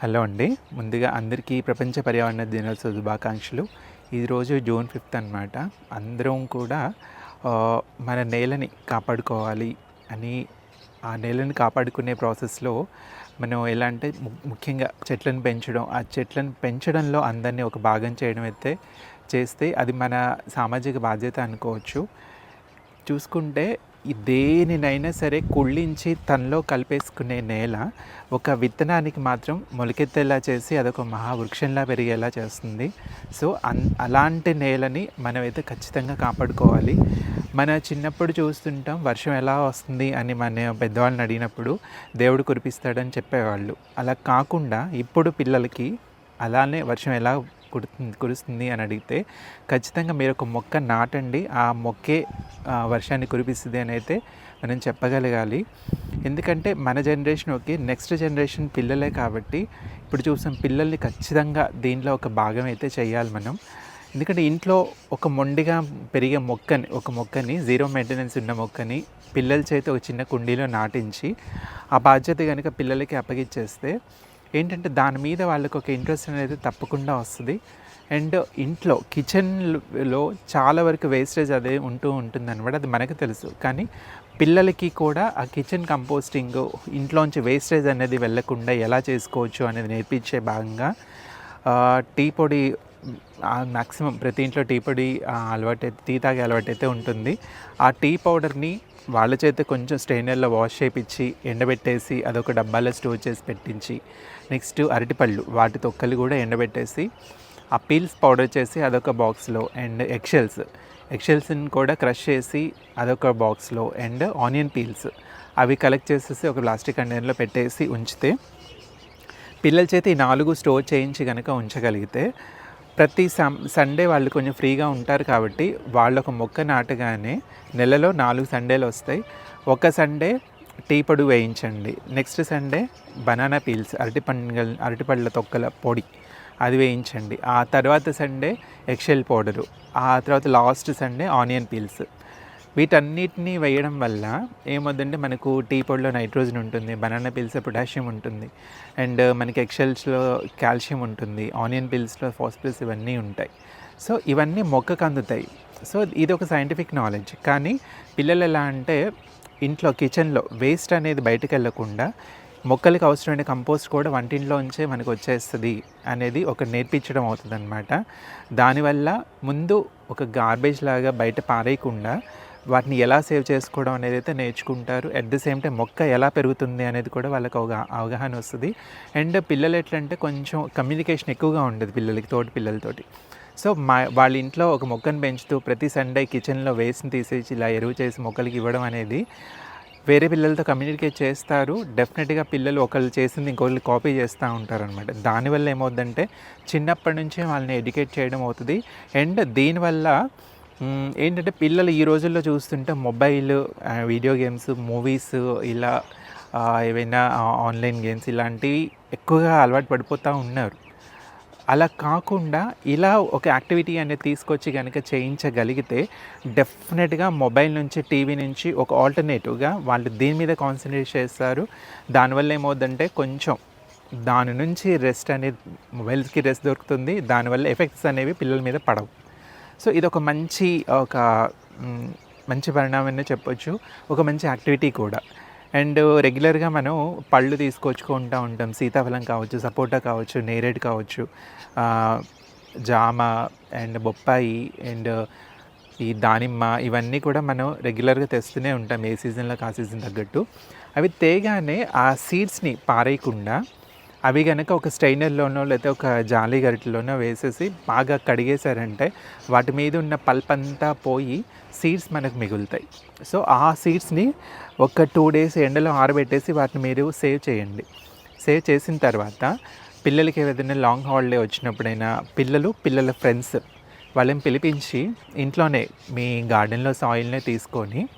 Hello అండి. ముందుగా అందరికీ ప్రపంచ పర్యావరణ దినోత్సవ శుభాకాంక్షలు. ఈరోజు జూన్ ఫిఫ్త్ అనమాట అందరం కూడా మన నేలని కాపాడుకోవాలి అని ఆ నేలని కాపాడుకునే ప్రాసెస్లో మనం ఎలా అంటే ముఖ్యంగా చెట్లను పెంచడం. ఆ చెట్లను పెంచడంలో అందరినీ ఒక భాగం చేయడం అయితే చేస్తే అది మన సామాజిక బాధ్యత అనుకోవచ్చు. చూసుకుంటే దేనినైనా సరే కుళ్ళించి తనలో కలిపేసుకునే నేల ఒక విత్తనానికి మాత్రం మొలకెత్తేలా చేసి అదొక మహావృక్షంలా పెరిగేలా చేస్తుంది. సో అన్ అలాంటి నేలని మనమైతే ఖచ్చితంగా కాపాడుకోవాలి. మన చిన్నప్పుడు చూస్తుంటాం వర్షం ఎలా వస్తుంది? అని మన పెద్దవాళ్ళని అడిగినప్పుడు దేవుడు కురిపిస్తాడని చెప్పేవాళ్ళు. అలా కాకుండా ఇప్పుడు పిల్లలకి అలానే వర్షం ఎలా కుడుతుంది కురుస్తుంది అని అడిగితే ఖచ్చితంగా మీరు ఒక మొక్క నాటండి. ఆ మొక్కే వర్షాన్ని కురిపిస్తుంది అని అయితే మనం చెప్పగలగాలి. ఎందుకంటే మన జనరేషన్ ఓకే నెక్స్ట్ జనరేషన్ పిల్లలే కాబట్టి ఇప్పుడు చూసాం పిల్లల్ని ఖచ్చితంగా దీంట్లో ఒక భాగం అయితే చేయాలి మనం. ఎందుకంటే ఇంట్లో ఒక మొండిగా పెరిగే మొక్కని ఒక మొక్కని జీరో మెయింటెనెన్స్ ఉన్న మొక్కని పిల్లల చేత ఒక చిన్న కుండీలో నాటించి ఆ బాధ్యత కనుక పిల్లలకి అప్పగిచ్చేస్తే ఏంటంటే దాని మీద వాళ్ళకి ఒక ఇంట్రెస్ట్ అనేది తప్పకుండా వస్తుంది. అండ్ ఇంట్లో కిచెన్లో చాలా వరకు వేస్టేజ్ అదే ఉంటూ ఉంటుంది అనమాట అది మనకు తెలుసు. కానీ పిల్లలకి కూడా ఆ కిచెన్ కంపోస్టింగ్ ఇంట్లోంచి వేస్టేజ్ అనేది వెళ్ళకుండా ఎలా చేసుకోవచ్చు అనేది నేర్పించే భాగంగా టీ పొడి మ్యాక్సిమం ప్రతి ఇంట్లో టీ పొడి అలవాటైతే అలవాటు టీ తాగే అలవాటు అయితే ఉంటుంది. ఆ టీ పౌడర్ని వాళ్ళ చేత కొంచెం స్ట్రెయినర్లో వాష్ చేయించి ఎండబెట్టేసి అదొక డబ్బాలో స్టోర్ చేసి పెట్టించి నెక్స్ట్ అరటిపళ్ళు వాటి తొక్కలు కూడా ఎండబెట్టేసి ఆ పీల్స్ పౌడర్ చేసి అదొక బాక్స్లో అండ్ ఎక్షెల్స్ ఎక్షెల్స్ని కూడా క్రష్ చేసి అదొక బాక్స్లో అండ్ ఆనియన్ పీల్స్. అవి కలెక్ట్ చేసేసి ఒక ప్లాస్టిక్ కంటైనర్లో పెట్టేసి ఉంచితే పిల్లల చేత ఈ నాలుగు స్టోర్ చేయించి కనుక ఉంచగలిగితే ప్రతి సండే వాళ్ళు కొంచెం ఫ్రీగా ఉంటారు కాబట్టి వాళ్ళు ఒక మొక్క నాటగానే నెలలో నాలుగు సండేలు వస్తాయి. ఒక సండే టీ పొడి వేయించండి. నెక్స్ట్ సండే బనానా పీల్స్ అరటి పండ్ల అరటిపళ్ళ తొక్కల పొడి అది వేయించండి. ఆ తర్వాత సండే ఎక్షెల్ పౌడరు ఆ తర్వాత లాస్ట్ సండే ఆనియన్ పీల్స్. వీటన్నిటిని వేయడం వల్ల ఏమవుతుందంటే మనకు టీ పొడిలో నైట్రోజన్ ఉంటుంది బనానా పిల్స్ పొటాషియం ఉంటుంది అండ్ మనకి ఎక్సెల్స్లో కాల్షియం ఉంటుంది ఆనియన్ పిల్స్లో ఫాస్ఫరస్ ఇవన్నీ ఉంటాయి. సో ఇవన్నీ మొక్కకు అందుతాయి. సో ఇది ఒక సైంటిఫిక్ నాలెడ్జ్. కానీ పిల్లలు ఎలా అంటే ఇంట్లో కిచెన్లో వేస్ట్ అనేది బయటకు వెళ్ళకుండా మొక్కలకు అవసరమైన కంపోస్ట్ కూడా వంటింట్లోంచే మనకు వచ్చేస్తుంది అనేది ఒక నేర్పించడం అవుతుంది అనమాట దానివల్ల ముందు ఒక గార్బేజ్ లాగా బయట పారేయకుండా వాటిని ఎలా సేవ్ చేసుకోవడం అనేది అయితే నేర్చుకుంటారు. అట్ ది సేమ్ టైం మొక్క ఎలా పెరుగుతుంది అనేది కూడా వాళ్ళకి అవగా అవగాహన వస్తుంది. అండ్ పిల్లలు ఎట్లంటే కొంచెం కమ్యూనికేషన్ ఎక్కువగా ఉండదు పిల్లలకి తోటి పిల్లలతోటి. సో మా వాళ్ళ ఇంట్లో ఒక మొక్కను పెంచుతూ ప్రతి సండే కిచెన్లో వేసిని తీసేసి ఇలా ఎరువు చేసి మొక్కలకి ఇవ్వడం అనేది వేరే పిల్లలతో కమ్యూనికేట్ చేస్తారు. డెఫినెట్గా పిల్లలు ఒకళ్ళు చేసింది ఇంకొకళ్ళు కాపీ చేస్తూ ఉంటారు అనమాట దానివల్ల ఏమవుతుందంటే చిన్నప్పటి నుంచే వాళ్ళని ఎడ్యుకేట్ చేయడం అవుతుంది. అండ్ దీనివల్ల ఏంటంటే పిల్లలు ఈ రోజుల్లో చూస్తుంటే మొబైల్ వీడియో గేమ్స్ మూవీస్ ఇలా ఏవైనా ఆన్లైన్ గేమ్స్ ఇలాంటివి ఎక్కువగా అలవాటు పడిపోతూ ఉన్నారు. అలా కాకుండా ఇలా ఒక యాక్టివిటీ అనేది తీసుకొచ్చి కనుక చేయించగలిగితే డెఫినెట్గా మొబైల్ నుంచి టీవీ నుంచి ఒక ఆల్టర్నేటివ్గా వాళ్ళు దీని మీద కాన్సన్ట్రేట్ చేస్తారు. దానివల్ల ఏమవుతుందంటే కొంచెం దాని నుంచి రెస్ట్ అనేది మొబైల్స్కి రెస్ట్ దొరుకుతుంది. దానివల్ల ఎఫెక్ట్స్ అనేవి పిల్లల మీద పడవు. సో ఇది ఒక మంచి ఒక మంచి పరిణామాన్ని చెప్పొచ్చు. ఒక మంచి యాక్టివిటీ కూడా. అండ్ రెగ్యులర్గా మనం పళ్ళు తీసుకొచ్చుకుంటూ ఉంటాం. సీతాఫలం కావచ్చు సపోటా కావచ్చు నేరేడు కావచ్చు జామ అండ్ బొప్పాయి అండ్ ఈ దానిమ్మ ఇవన్నీ కూడా మనం రెగ్యులర్గా తెస్తూనే ఉంటాం ఏ సీజన్లో ఆ సీజన్ తగ్గట్టు. అవి తేగానే ఆ సీడ్స్ని పారేయకుండా అవి కనుక ఒక స్టెయినర్లోనో లేకపోతే ఒక జాలి గరిటలోనో వేసేసి బాగా కడిగేశారంటే వాటి మీద ఉన్న పల్ప్ అంతా పోయి సీడ్స్ మనకు మిగులుతాయి. సో ఆ సీడ్స్ని ఒక టూ డేస్ ఎండలో ఆరబెట్టేసి వాటిని మీరు సేవ్ చేయండి. సేవ్ చేసిన తర్వాత పిల్లలకి ఏదైనా లాంగ్ హాలిడే వచ్చినప్పుడైనా పిల్లలు పిల్లల ఫ్రెండ్స్ వాళ్ళని పిలిపించి ఇంట్లోనే మీ గార్డెన్లో సాయిల్నే తీసుకొని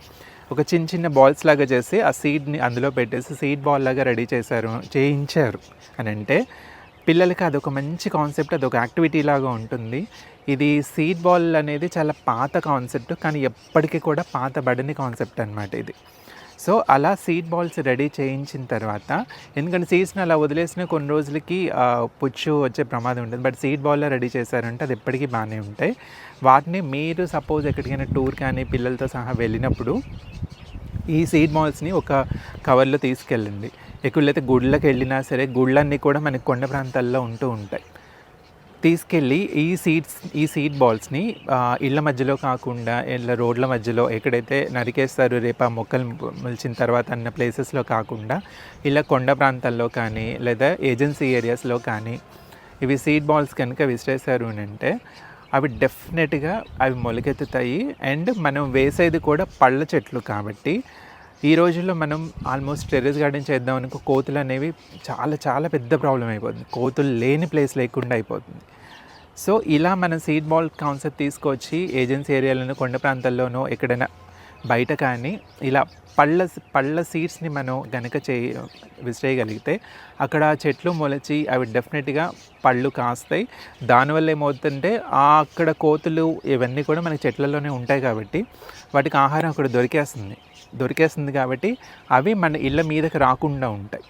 ఒక చిన్న చిన్న బాల్స్ లాగా చేసి ఆ సీడ్ని అందులో పెట్టేసి సీడ్ బాల్ లాగా రెడీ చేశారు చేయించారు అని అంటే పిల్లలకి అదొక మంచి కాన్సెప్ట్ అదొక యాక్టివిటీ లాగా ఉంటుంది. ఇది సీడ్ బాల్ అనేది చాలా పాత కాన్సెప్ట్ కానీ ఎప్పటికీ కూడా పాతబడని కాన్సెప్ట్ అనమాట ఇది. సో అలా సీడ్ బాల్స్ రెడీ చేయించిన తర్వాత ఎందుకంటే సీడ్స్ని అలా వదిలేసిన కొన్ని రోజులకి పుచ్చు వచ్చే ప్రమాదం ఉంటుంది. బట్ సీడ్ బాల్లో రెడీ చేశారంటే అది ఎప్పటికీ బాగానే ఉంటాయి. వాటిని మీరు సపోజ్ ఎక్కడికైనా టూర్ కానీ పిల్లలతో సహా వెళ్ళినప్పుడు ఈ సీడ్ బాల్స్ని ఒక కవర్లో తీసుకెళ్ళండి. ఎక్కడైతే గుళ్ళకి వెళ్ళినా సరే గుళ్ళన్నీ కూడా మనకి కొండ ప్రాంతాల్లో ఉంటూ ఉంటాయి. తీసుకెళ్ళి ఈ సీడ్స్ ఈ సీడ్ బాల్స్ని ఇళ్ళ మధ్యలో కాకుండా ఇళ్ళ రోడ్ల మధ్యలో ఎక్కడైతే నరికేస్తారు రేపు ఆ మొక్కలు మొలిచిన తర్వాత అన్న ప్లేసెస్లో కాకుండా ఇలా కొండ ప్రాంతాల్లో కానీ లేదా ఏజెన్సీ ఏరియాస్లో కానీ ఇవి సీడ్ బాల్స్ కనుక విసిరేశారు అని అంటే అవి డెఫినెట్గా అవి మొలకెత్తుతాయి. అండ్ మనం వేసేది కూడా పళ్ళ చెట్లు కాబట్టి ఈ రోజుల్లో మనం ఆల్మోస్ట్ టెర్రస్ గార్డెన్ చేద్దాం అనుకో కోతులు అనేవి చాలా చాలా పెద్ద ప్రాబ్లం అయిపోతుంది. కోతులు లేని ప్లేస్ లేకుండా అయిపోతుంది. సో ఇలా మనం సీడ్ బాల్ కాన్సెప్ట్ తీసుకొచ్చి ఏజెన్సీ ఏరియాలోనూ కొండ ప్రాంతాల్లోనో ఎక్కడైనా బయట కానీ ఇలా పళ్ళ పళ్ళ సీడ్స్ని మనం గనక చే విసిరేయగలిగితే అక్కడ చెట్లు మొలచి అవి డెఫినెట్గా పళ్ళు కాస్తాయి. దానివల్ల ఏమవుతుందంటే అక్కడ కోతులు ఇవన్నీ కూడా మనకి చెట్లలోనే ఉంటాయి కాబట్టి వాటికి ఆహారం అక్కడ దొరికేస్తుంది. దొరికేస్తుంది కాబట్టి అవి మన ఇళ్ళ మీదకి రాకుండా ఉంటాయి.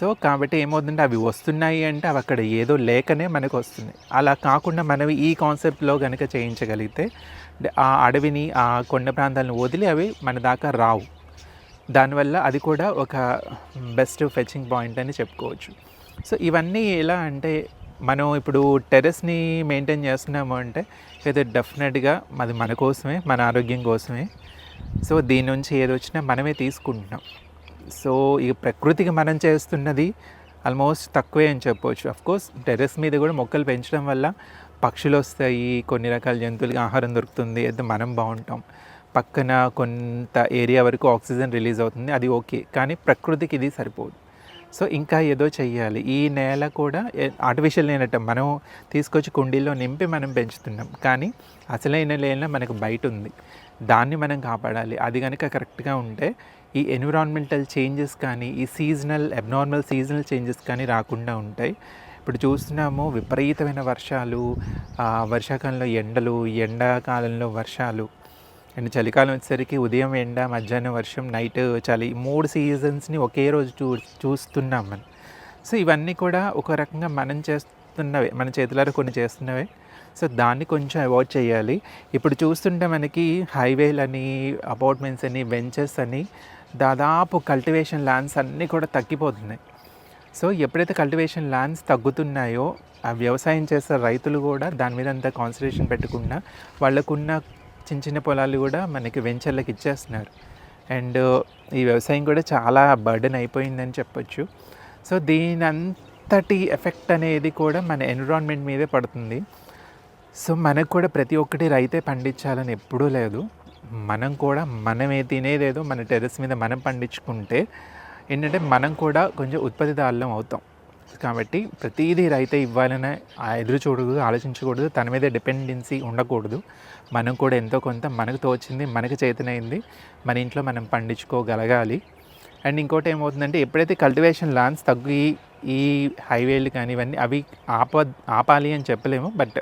సో కాబట్టి ఏమవుతుందంటే అవి వస్తున్నాయి అంటే అవి అక్కడ ఏదో లేకనే మనకు వస్తుంది అలా కాకుండా మనం ఈ కాన్సెప్ట్లో కనుక చేయించగలిగితే ఆ అడవిని ఆ కొండ ప్రాంతాలను వదిలి అవి మన దాకా రావు. దానివల్ల అది కూడా ఒక బెస్ట్ ఫెచింగ్ పాయింట్ అని చెప్పుకోవచ్చు. సో ఇవన్నీ ఎలా అంటే మనం ఇప్పుడు టెర్రస్ని మెయింటైన్ చేస్తున్నాము అంటే అయితే డెఫినెట్గా అది మన కోసమే మన ఆరోగ్యం కోసమే. సో దీని నుంచి ఏది వచ్చినా మనమే తీసుకుంటున్నాం. సో ఈ ప్రకృతికి మనం చేస్తున్నది ఆల్మోస్ట్ తక్కువే అని చెప్పవచ్చు అఫ్ కోర్స్ టెర్రస్ మీద కూడా మొక్కలు పెంచడం వల్ల పక్షులు వస్తాయి కొన్ని రకాల జంతువులకి ఆహారం దొరుకుతుంది అయితే మనం బాగుంటాం. పక్కన కొంత ఏరియా వరకు ఆక్సిజన్ రిలీజ్ అవుతుంది అది ఓకే కానీ ప్రకృతికి ఇది సరిపోదు. సో ఇంకా ఏదో చెయ్యాలి. ఈ నేల కూడా ఆర్టిఫిషియల్ నేనట మనం తీసుకొచ్చి కుండీల్లో నింపి మనం పెంచుతున్నాం. కానీ అసలైన నేల మనకు బయట ఉంది. దాన్ని మనం కాపాడాలి. అది కనుక కరెక్ట్గా ఉంటే ఈ ఎన్విరాన్మెంటల్ చేంజెస్ కానీ ఈ సీజనల్ అబ్నార్మల్ సీజనల్ చేంజెస్ కానీ రాకుండా ఉంటాయి. ఇప్పుడు చూస్తున్నాము విపరీతమైన వర్షాలు వర్షాకాలంలో ఎండలు ఎండాకాలంలో వర్షాలు. అండ్ చలికాలం వచ్చేసరికి ఉదయం ఎండ మధ్యాహ్నం వర్షం నైట్ చలి మూడు సీజన్స్ని ఒకే రోజు చూ చూస్తున్నాం మనం. సో ఇవన్నీ కూడా ఒక రకంగా మనం చేస్తున్నవే మన చేతులారా కొన్ని చేస్తున్నవే. సో దాన్ని కొంచెం అవాయిడ్ చేయాలి. ఇప్పుడు చూస్తుంటే మనకి హైవేలని అపార్ట్మెంట్స్ అని వెంచర్స్ అని దాదాపు కల్టివేషన్ ల్యాండ్స్ అన్నీ కూడా తగ్గిపోతున్నాయి. సో ఎప్పుడైతే కల్టివేషన్ ల్యాండ్స్ తగ్గుతున్నాయో ఆ వ్యవసాయం చేసే రైతులు కూడా దాని మీద అంత కాన్సన్ట్రేషన్ పెట్టకుండా వాళ్ళకున్న చిన్న చిన్న పొలాలు కూడా మనకి వెంచర్లకు ఇచ్చేస్తున్నారు. అండ్ ఈ వ్యవసాయం కూడా చాలా బర్డెన్ అయిపోయిందని చెప్పొచ్చు. సో దీని అంతటి ఎఫెక్ట్ అనేది కూడా మన ఎన్విరాన్మెంట్ మీదే పడుతుంది. సో మనకు కూడా ప్రతి ఒక్కటి రైతే పండించాలని ఎప్పుడూ లేదు. మనం కూడా మనమే తినేదేదో మన టెర్రస్ మీద మనం పండించుకుంటే ఏంటంటే మనం కూడా కొంచెం ఉత్పత్తిదారులం అవుతాం. కాబట్టి ప్రతిదీ రైతే ఇవ్వాలని ఎదురు చూడకూడదు ఆలోచించకూడదు తన మీద డిపెండెన్సీ ఉండకూడదు. మనం కూడా ఎంతో కొంత మనకు తోచింది మనకు చేతనైంది మన ఇంట్లో మనం పండించుకోగలగాలి. అండ్ ఇంకోటి ఏమవుతుందంటే ఎప్పుడైతే కల్టివేషన్ ల్యాండ్స్ తగ్గి ఈ హైవేలు కానీ ఇవన్నీ అవి ఆప ఆపాలి అని చెప్పలేము బట్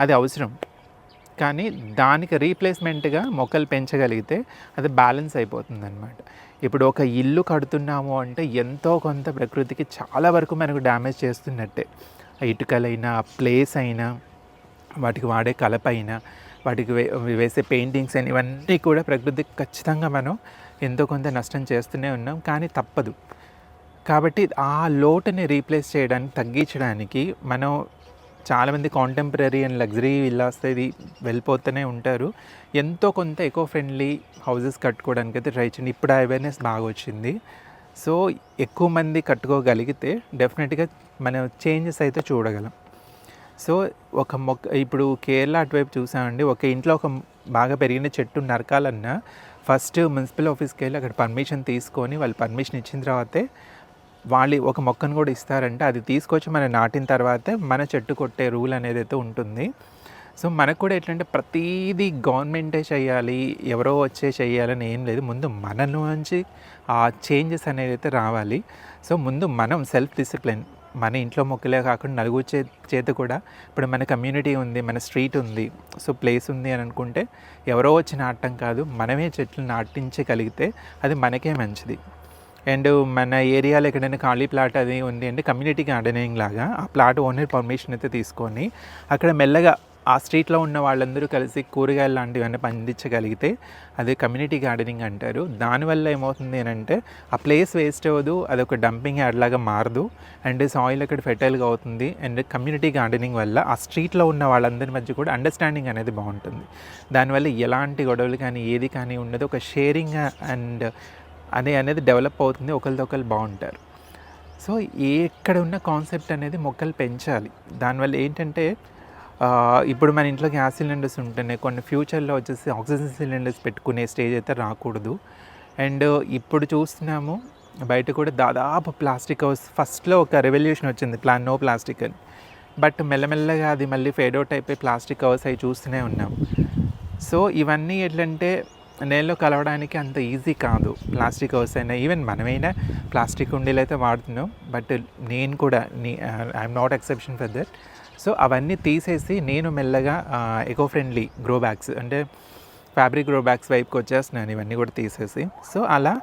అది అవసరం. కానీ దానికి రీప్లేస్మెంట్గా మొక్కలు పెంచగలిగితే అది బ్యాలెన్స్ అయిపోతుంది అనమాట ఇప్పుడు ఒక ఇల్లు కడుతున్నాము అంటే ఎంతో కొంత ప్రకృతికి చాలా వరకు మనకు డ్యామేజ్ చేస్తున్నట్టే. ఇటుకలైనా ప్లేస్ అయినా వాటికి వాడే కలపైనా వాటికి వే వేసే పెయింటింగ్స్ అని ఇవన్నీ కూడా ప్రకృతికి ఖచ్చితంగా మనం ఎంతో కొంత నష్టం చేస్తూనే ఉన్నాం. కానీ తప్పదు. కాబట్టి ఆ లోటుని రీప్లేస్ చేయడానికి తగ్గించడానికి మనం చాలామంది కాంటెంపరీ అండ్ లగ్జరీ విల్లాస్ ఇది వెళ్ళిపోతూనే ఉంటారు. ఎంతో కొంత ఎకో ఫ్రెండ్లీ హౌసెస్ కట్టుకోవడానికి అయితే ట్రై చేయండి. ఇప్పుడు అవేర్నెస్ బాగా వచ్చింది. సో ఎక్కువ మంది కట్టుకోగలిగితే డెఫినెట్గా మనం చేంజెస్ అయితే చూడగలం. సో ఒక మొక్క ఇప్పుడు కేరళ అటువైపు చూసామండి. ఒక ఇంట్లో ఒక బాగా పెరిగిన చెట్టు నరకాలన్నా ఫస్ట్ మున్సిపల్ ఆఫీస్కి వెళ్ళి అక్కడ పర్మిషన్ తీసుకొని వాళ్ళు పర్మిషన్ ఇచ్చిన తర్వాతే వాళ్ళు ఒక మొక్కను కూడా ఇస్తారంటే అది తీసుకొచ్చి మనం నాటిన తర్వాతే మన చెట్టు కొట్టే రూల్ అనేది అయితే ఉంటుంది. సో మనకు కూడా ఎట్లంటే ప్రతిదీ గవర్నమెంటే చేయాలి ఎవరో వచ్చే చేయాలని ఏం లేదు. ముందు మన నుంచి ఆ చేంజెస్ అనేది అయితే రావాలి. సో ముందు మనం సెల్ఫ్ డిసిప్లిన్ మన ఇంట్లో మొక్కలే కాకుండా నలుగురు చే చేత కూడా ఇప్పుడు మన కమ్యూనిటీ ఉంది మన స్ట్రీట్ ఉంది సో ప్లేస్ ఉంది అని అనుకుంటే ఎవరో వచ్చి నాటడం కాదు మనమే చెట్లు నాటించగలిగితే అది మనకే మంచిది. అండ్ uh, మన ఏరియాలో ఎక్కడైనా ఖాళీ ప్లాట్ అది ఉంది అంటే కమ్యూనిటీ గార్డెనింగ్ లాగా ఆ ప్లాట్ ఓనర్ పర్మిషన్ అయితే తీసుకొని అక్కడ మెల్లగా ఆ స్ట్రీట్లో ఉన్న వాళ్ళందరూ కలిసి కూరగాయలు లాంటివన్నీ పండించగలిగితే అది కమ్యూనిటీ గార్డెనింగ్ అంటారు. దానివల్ల ఏమవుతుంది అంటే ఆ ప్లేస్ వేస్ట్ అవ్వదు అది ఒక డంపింగ్ యార్డ్ లాగా మారదు. అండ్ సాయిల్ అక్కడ ఫెర్టైల్గా అవుతుంది. అండ్ కమ్యూనిటీ గార్డెనింగ్ వల్ల ఆ స్ట్రీట్లో ఉన్న వాళ్ళందరి మధ్య కూడా అండర్స్టాండింగ్ అనేది బాగుంటుంది. దానివల్ల ఎలాంటి గొడవలు కానీ ఏది కానీ ఉండదు. ఒక షేరింగ్ అండ్ uh, అనే అనేది డెవలప్ అవుతుంది ఒకరితో ఒకరు బాగుంటారు. సో ఎక్కడ ఉన్న కాన్సెప్ట్ అనేది మొక్కలు పెంచాలి. దానివల్ల ఏంటంటే ఇప్పుడు మన ఇంట్లో గ్యాస్ సిలిండర్స్ ఉంటున్నాయి కొన్ని ఫ్యూచర్లో వచ్చేసి ఆక్సిజన్ సిలిండర్స్ పెట్టుకునే స్టేజ్ అయితే రాకూడదు. అండ్ ఇప్పుడు చూస్తున్నాము బయట కూడా దాదాపు ప్లాస్టిక్ హౌస్ ఫస్ట్లో ఒక రెవల్యూషన్ వచ్చింది ప్లాన్ నో ప్లాస్టిక్ అని. బట్ మెల్లమెల్లగా అది మళ్ళీ ఫేడ్ అవుట్ అయిపోయి ప్లాస్టిక్ హౌస్ అవి చూస్తూనే ఉన్నాం సో ఇవన్నీ ఎట్లంటే నేలలో కలవడానికి అంత ఈజీ కాదు. ప్లాస్టిక్ హౌస్ అయినా ఈవెన్ మనమైనా ప్లాస్టిక్ ఉండేలు అయితే వాడుతున్నాం. బట్ నేను కూడా నీ I'm not exception for that so అవన్నీ తీసేసి నేను మెల్లగా ఎకో ఫ్రెండ్లీ గ్రో బ్యాగ్స్ అంటే ఫ్యాబ్రిక్ గ్రో బ్యాగ్స్ వైపుకి వచ్చేస్తున్నాను. ఇవన్నీ కూడా తీసేసి. సో అలా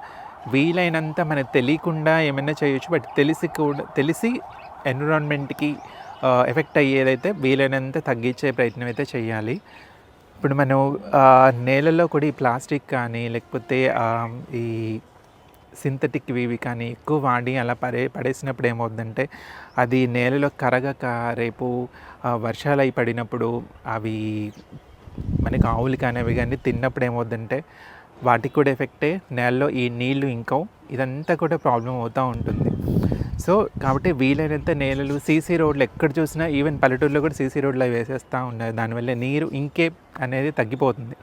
వీలైనంత మనకు తెలియకుండా ఏమైనా చేయొచ్చు. బట్ తెలిసి కూడా తెలిసి ఎన్విరాన్మెంట్కి ఎఫెక్ట్ uh, అయ్యేదైతే వీలైనంత తగ్గించే ప్రయత్నం అయితే చేయాలి. ఇప్పుడు మనం నేలలో కూడా ఈ ప్లాస్టిక్ కానీ లేకపోతే ఈ సింథటిక్ ఇవి కానీ ఎక్కువ వాడి అలా పడే పడేసినప్పుడు ఏమవుతుందంటే అది నేలలో కరగక రేపు వర్షాలు అయి పడినప్పుడు అవి మనకి ఆవులు కానీ అవి కానీ తిన్నప్పుడు ఏమవుతుందంటే వాటికి కూడా ఎఫెక్టే. నేలలో ఈ నీళ్ళు ఇంకా ఇదంతా కూడా ప్రాబ్లం అవుతూ ఉంటుంది. సో కాబట్టి వీలైనంత నేలలు సీసీ రోడ్లు ఎక్కడ చూసినా ఈవెన్ పల్లెటూరులో కూడా సీసీ రోడ్లు అవి వేసేస్తూ ఉన్నారు. దానివల్ల నీరు ఇంకే అనేది తగ్గిపోతుంది.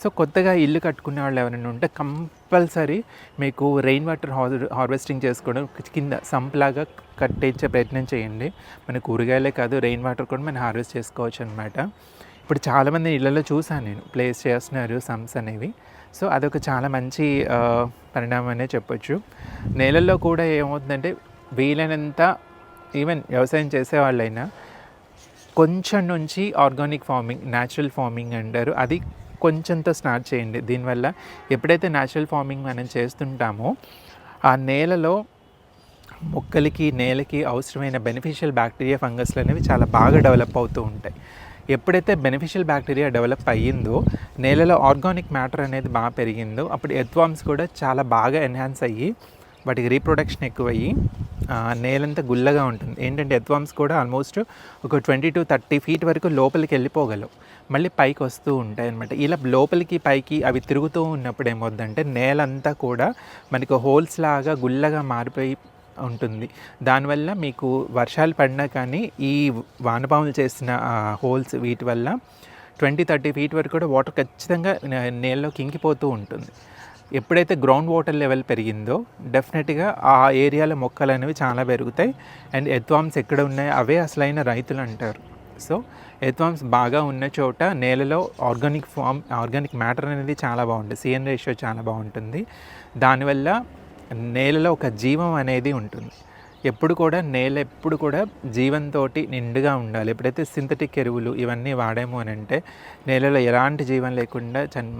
సో కొత్తగా ఇల్లు కట్టుకునే వాళ్ళు ఎవరైనా ఉంటే కంపల్సరీ మీకు రెయిన్ వాటర్ హార్వెస్టింగ్ చేసుకోవడం కింద సంప్లాగా కట్టించే ప్రయత్నం చేయండి. మన కూరగాయలే కాదు రెయిన్ వాటర్ కూడా మనం హార్వెస్ట్ చేసుకోవచ్చు అనమాట ఇప్పుడు చాలామంది ఇళ్ళలో చూసాను నేను ప్లేస్ చేస్తున్నారు సమ్స్ అనేవి. సో అదొక చాలా మంచి పరిణామం అనే చెప్పొచ్చు. నేలల్లో కూడా ఏమవుతుందంటే వీలైనంత ఈవెన్ వ్యవసాయం చేసేవాళ్ళైనా కొంచెం నుంచి ఆర్గానిక్ ఫార్మింగ్ న్యాచురల్ ఫార్మింగ్ అంటారు. అది కొంచెంతో స్టార్ట్ చేయండి. దీనివల్ల ఎప్పుడైతే న్యాచురల్ ఫార్మింగ్ మనం చేస్తుంటామో ఆ నేలలో మొక్కలకి నేలకి అవసరమైన బెనిఫిషియల్ బ్యాక్టీరియా ఫంగస్లు అనేవి చాలా బాగా డెవలప్ అవుతూ ఉంటాయి. ఎప్పుడైతే బెనిఫిషియల్ బ్యాక్టీరియా డెవలప్ అయ్యిందో నేలలో ఆర్గానిక్ మ్యాటర్ అనేది బాగా పెరిగిందో అప్పుడు ఎర్త్వామ్స్ కూడా చాలా బాగా ఎన్హాన్స్ అయ్యి వాటికి రీప్రొడక్షన్ ఎక్కువయ్యి నేలంతా గుల్లగా ఉంటుంది. ఏంటంటే ఎద్వామ్స్ కూడా ఆల్మోస్ట్ ఒక ట్వంటీ టు థర్టీ ఫీట్ వరకు లోపలికి వెళ్ళిపోగలవు. మళ్ళీ పైకి వస్తూ ఉంటాయి అనమాట ఇలా లోపలికి పైకి అవి తిరుగుతూ ఉన్నప్పుడు ఏమవుద్దంటే నేలంతా కూడా మనకు హోల్స్ లాగా గుల్లగా మారిపోయి ఉంటుంది. దానివల్ల మీకు వర్షాలు పడినా కానీ ఈ వానపాములు చేసిన హోల్స్ వీటి వల్ల ట్వంటీ థర్టీ ఫీట్ వరకు కూడా వాటర్ ఖచ్చితంగా నేలలో కింకిపోతూ ఉంటుంది. ఎప్పుడైతే గ్రౌండ్ వాటర్ లెవెల్ పెరిగిందో డెఫినెట్గా ఆ ఏరియాలో మొక్కలు అనేవి చాలా పెరుగుతాయి. అండ్ ఎద్వామ్స్ ఎక్కడ ఉన్నాయో? అవే అసలైన రైతులు అంటారు. సో ఎద్వామ్స్ బాగా ఉన్న చోట నేలలో ఆర్గానిక్ ఫామ్ ఆర్గానిక్ మ్యాటర్ అనేది చాలా బాగుంటుంది. సిఎన్ రేషియో చాలా బాగుంటుంది. దానివల్ల నేలలో ఒక జీవం అనేది ఉంటుంది. ఎప్పుడు కూడా నేల ఎప్పుడు కూడా జీవంతో నిండుగా ఉండాలి. ఎప్పుడైతే సింథటిక్ ఎరువులు ఇవన్నీ వాడాము అని అంటే నేలలో ఎలాంటి జీవం లేకుండా చన్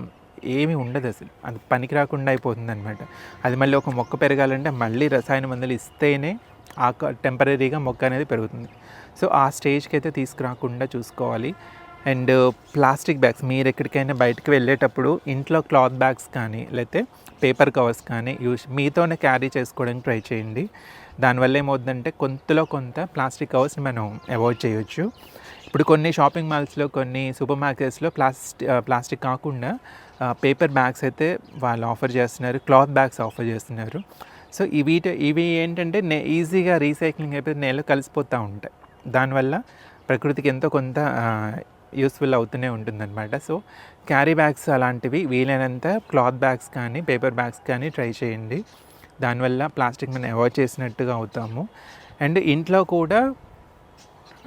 ఏమీ ఉండదు అసలు. అది పనికి రాకుండా అయిపోతుంది అనమాట అది మళ్ళీ ఒక మొక్క పెరగాలంటే మళ్ళీ రసాయన మందులు ఇస్తేనే ఆ టెంపరీగా మొక్క అనేది పెరుగుతుంది. సో ఆ స్టేజ్కి అయితే తీసుకురాకుండా చూసుకోవాలి. అండ్ ప్లాస్టిక్ బ్యాగ్స్ మీరు ఎక్కడికైనా బయటకు వెళ్ళేటప్పుడు ఇంట్లో క్లాత్ బ్యాగ్స్ కానీ లేకపోతే పేపర్ కవర్స్ కానీ యూస్ మీతోనే క్యారీ చేసుకోవడానికి ట్రై చేయండి. దానివల్ల ఏమవుతుందంటే కొంతలో కొంత ప్లాస్టిక్ కవర్స్ని మనం అవాయిడ్ చేయొచ్చు. ఇప్పుడు కొన్ని షాపింగ్ మాల్స్లో కొన్ని సూపర్ మార్కెట్స్లో ప్లాస్టిక్ ప్లాస్టిక్ కాకుండా uh, పేపర్ బ్యాగ్స్ అయితే వాళ్ళు ఆఫర్ చేస్తున్నారు క్లాత్ బ్యాగ్స్ ఆఫర్ చేస్తున్నారు. సో ఇవి ఇవి ఏంటంటే నే ఈజీగా రీసైక్లింగ్ అయిపోయి నేలలో కలిసిపోతూ ఉంటాయి. దానివల్ల ప్రకృతికి ఎంతో కొంత uh, యూస్ఫుల్ అవుతూనే ఉంటుందన్నమాట. సో క్యారీ బ్యాగ్స్ అలాంటివి వీలైనంత క్లాత్ బ్యాగ్స్ కానీ పేపర్ బ్యాగ్స్ కానీ ట్రై చేయండి. దానివల్ల ప్లాస్టిక్ మనం అవాయిడ్ చేసినట్టుగా అవుతాము. అండ్ ఇంట్లో కూడా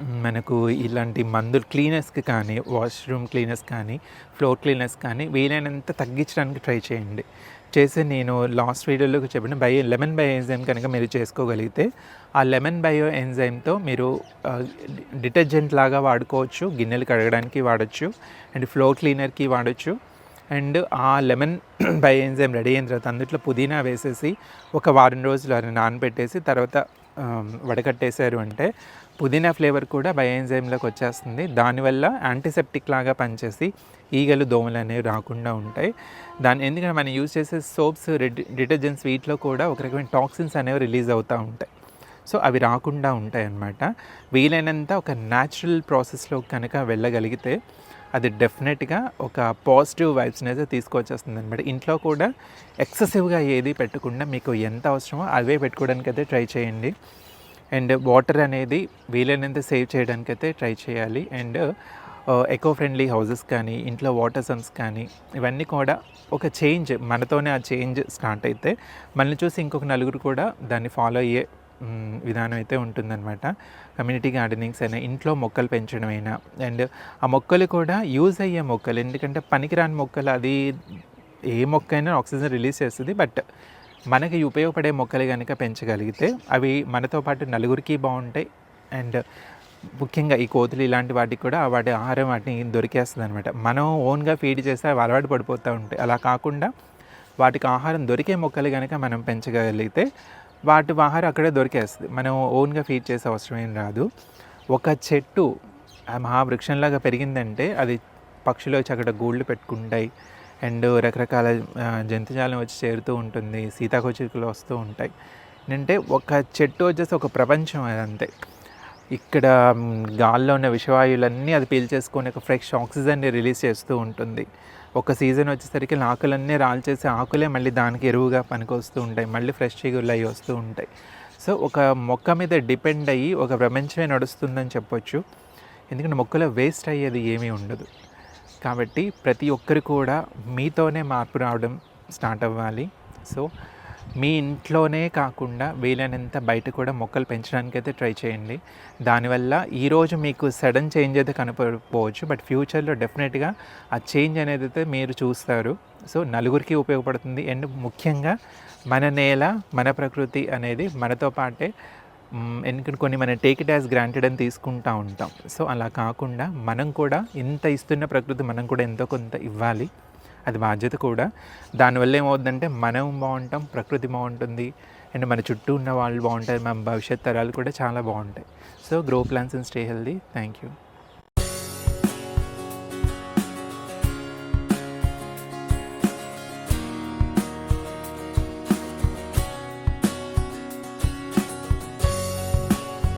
మనకు ఇలాంటి మందులు క్లీనర్స్కి కానీ వాష్రూమ్ క్లీనర్స్ కానీ ఫ్లోర్ క్లీనర్స్ కానీ వీలైనంత తగ్గించడానికి ట్రై చేయండి. చేసి నేను లాస్ట్ వీడియోలో చెప్పిన బయో లెమన్ బయో ఎంజైమ్ కనుక మీరు చేసుకోగలిగితే ఆ లెమన్ బయో ఎంజైమ్తో మీరు డిటర్జెంట్ లాగా వాడుకోవచ్చు గిన్నెలు కడగడానికి వాడచ్చు అండ్ ఫ్లోర్ క్లీనర్కి వాడచ్చు అండ్ ఆ లెమన్ బయో ఎంజైమ్ రెడీ అయిన తర్వాత అందులో పుదీనా వేసేసి ఒక వారం రోజులు నానబెట్టేసి తర్వాత వడకట్టేశారు అంటే పుదీనా ఫ్లేవర్ కూడా బయోఎంజైమ్లోకి వచ్చేస్తుంది. దానివల్ల యాంటీసెప్టిక్ లాగా పనిచేసి ఈగలు దోమలు అనేవి రాకుండా ఉంటాయి. దాని ఎందుకంటే మనం యూజ్ చేసే సోప్స్ డిటర్జెంట్స్ వీటిలో కూడా ఒక రకమైన టాక్సిన్స్ అనేవి రిలీజ్ అవుతూ ఉంటాయి. సో అవి రాకుండా ఉంటాయి అన్నమాట వీలైనంత ఒక న్యాచురల్ ప్రాసెస్లో కనుక వెళ్ళగలిగితే అది డెఫినెట్గా ఒక పాజిటివ్ వైబ్స్ని అయితే తీసుకొచ్చేస్తుంది అనమాట ఇంట్లో కూడా ఎక్సెసివ్గా ఏది పెట్టకుండా మీకు ఎంత అవసరమో అవే పెట్టుకోవడానికి అయితే ట్రై చేయండి. అండ్ వాటర్ అనేది వీలైనంత సేవ్ చేయడానికి అయితే ట్రై చేయాలి. అండ్ ఎకో ఫ్రెండ్లీ హౌజెస్ కానీ ఇంట్లో వాటర్ సన్స్ కానీ ఇవన్నీ కూడా ఒక చేంజ్ మనతోనే ఆ చేంజ్ స్టార్ట్ అయితే మనల్ని చూసి ఇంకొక నలుగురు కూడా దాన్ని ఫాలో అయ్యే విధానం అయితే ఉంటుందన్నమాట. కమ్యూనిటీ గార్డెనింగ్స్ అయినా ఇంట్లో మొక్కలు పెంచడం అయినా. అండ్ ఆ మొక్కలు కూడా యూజ్ అయ్యే మొక్కలు. ఎందుకంటే పనికిరాని మొక్కలు అది ఏ మొక్క అయినా ఆక్సిజన్ రిలీజ్ చేస్తుంది. బట్ మనకి ఉపయోగపడే మొక్కలు కనుక పెంచగలిగితే అవి మనతో పాటు నలుగురికి బాగుంటాయి. అండ్ ముఖ్యంగా ఈ కోతులు ఇలాంటి వాటికి కూడా వాటి ఆహారం వాటిని దొరికేస్తుంది అనమాట మనం ఓన్గా ఫీడ్ చేస్తే అవి అలవాటు పడిపోతూ ఉంటాయి. అలా కాకుండా వాటికి ఆహారం దొరికే మొక్కలు కనుక మనం పెంచగలిగితే వాటి ఆహారం అక్కడే దొరికేస్తుంది. మనం ఓన్గా ఫీడ్ చేసే అవసరం ఏం రాదు. ఒక చెట్టు ఆ మహావృక్షంలాగా పెరిగిందంటే అది పక్షులు వచ్చి అక్కడ గూళ్ళు పెట్టుకుంటాయి. అండ్ రకరకాల జంతుజాలం వచ్చి చేరుతూ ఉంటుంది. సీతాకోచికలు వస్తూ ఉంటాయి. అంటే ఒక చెట్టు వచ్చేసి ఒక ప్రపంచం అది అంతే. ఇక్కడ గాల్లో ఉన్న విషవాయువులన్నీ అది పీల్చేసుకొని ఒక ఫ్రెష్ ఆక్సిజన్ని రిలీజ్ చేస్తూ ఉంటుంది. ఒక సీజన్ వచ్చేసరికి ఆకులన్నీ రాల్చేసి ఆకులే మళ్ళీ దానికి ఎరువుగా పనికొస్తూ ఉంటాయి. మళ్ళీ ఫ్రెష్ చిగుళ్ళు అవి వస్తూ ఉంటాయి. సో ఒక మొక్క మీద డిపెండ్ అయ్యి ఒక ప్రపంచమే నడుస్తుందని చెప్పొచ్చు. ఎందుకంటే మొక్కలో వేస్ట్ అయ్యేది ఏమీ ఉండదు. కాబట్టి ప్రతి ఒక్కరు కూడా మీతోనే మార్పు రావడం స్టార్ట్ అవ్వాలి. సో మీ ఇంట్లోనే కాకుండా వీలైనంత బయట కూడా మొక్కలు పెంచడానికి అయితే ట్రై చేయండి. దానివల్ల ఈరోజు మీకు సడన్ చేంజ్ అయితే కనపడిపోవచ్చు బట్ ఫ్యూచర్లో డెఫినెట్గా ఆ చేంజ్ అనేది అయితే మీరు చూస్తారు. సో నలుగురికి ఉపయోగపడుతుంది. అండ్ ముఖ్యంగా మన నేల మన ప్రకృతి అనేది మనతో పాటే ఎందుకంటే కొన్ని మనం టేక్ ఇట్ యాజ్ గ్రాంటెడ్ అని తీసుకుంటూ ఉంటాం. సో అలా కాకుండా మనం కూడా ఇంత ఇస్తున్న ప్రకృతి మనం కూడా ఎంతో కొంత ఇవ్వాలి. అది బాధ్యత కూడా. దానివల్ల ఏమవుతుందంటే మనం బాగుంటాం ప్రకృతి బాగుంటుంది అండ్ మన చుట్టూ ఉన్న వాళ్ళు బాగుంటారు మన భవిష్యత్ తరాలు కూడా చాలా బాగుంటాయి. So grow plants and stay healthy. Thank you.